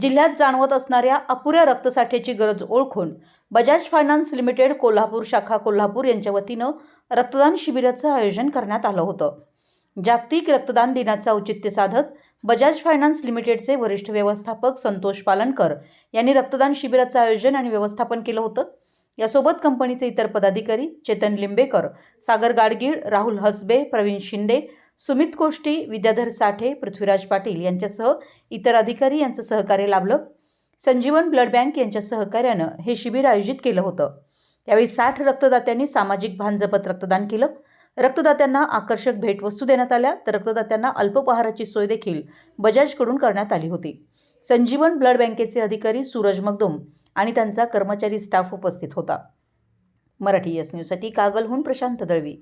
जिल्ह्यात जाणवत असणाऱ्या अपुऱ्या रक्तसाठ्याची गरज ओळखून बजाज फायनान्स लिमिटेड कोल्हापूर शाखा कोल्हापूर यांच्या वतीनं रक्तदान शिबिराचं आयोजन करण्यात आलं होतं. जागतिक रक्तदान दिनाचं औचित्य साधत बजाज फायनान्स लिमिटेडचे वरिष्ठ व्यवस्थापक संतोष पालनकर यांनी रक्तदान शिबिराचं आयोजन आणि व्यवस्थापन केलं होतं. यासोबत कंपनीचे इतर पदाधिकारी चेतन लिंबेकर सागर गाडगीळ राहुल हसबे प्रवीण शिंदे सुमित कोष्टी विद्याधर साठे पृथ्वीराज पाटील यांच्यासह इतर अधिकारी यांचं सहकार्य लाभलं. संजीवन ब्लड बँक यांच्या सहकार्यानं हे शिबिर आयोजित केलं होतं. यावेळी साठ रक्तदात्यांनी सामाजिक भान जपत रक्तदान केलं. रक्तदात्यांना आकर्षक भेटवस्तू देण्यात आल्या तर रक्तदात्यांना अल्पोपहाराची सोय देखील बजाजकडून करण्यात आली होती. संजीवन ब्लड बँकेचे अधिकारी सूरज मगदुम आणि त्यांचा कर्मचारी स्टाफ उपस्थित होता. मराठी एस न्यूजसाठी कागलहून प्रशांत दळवी.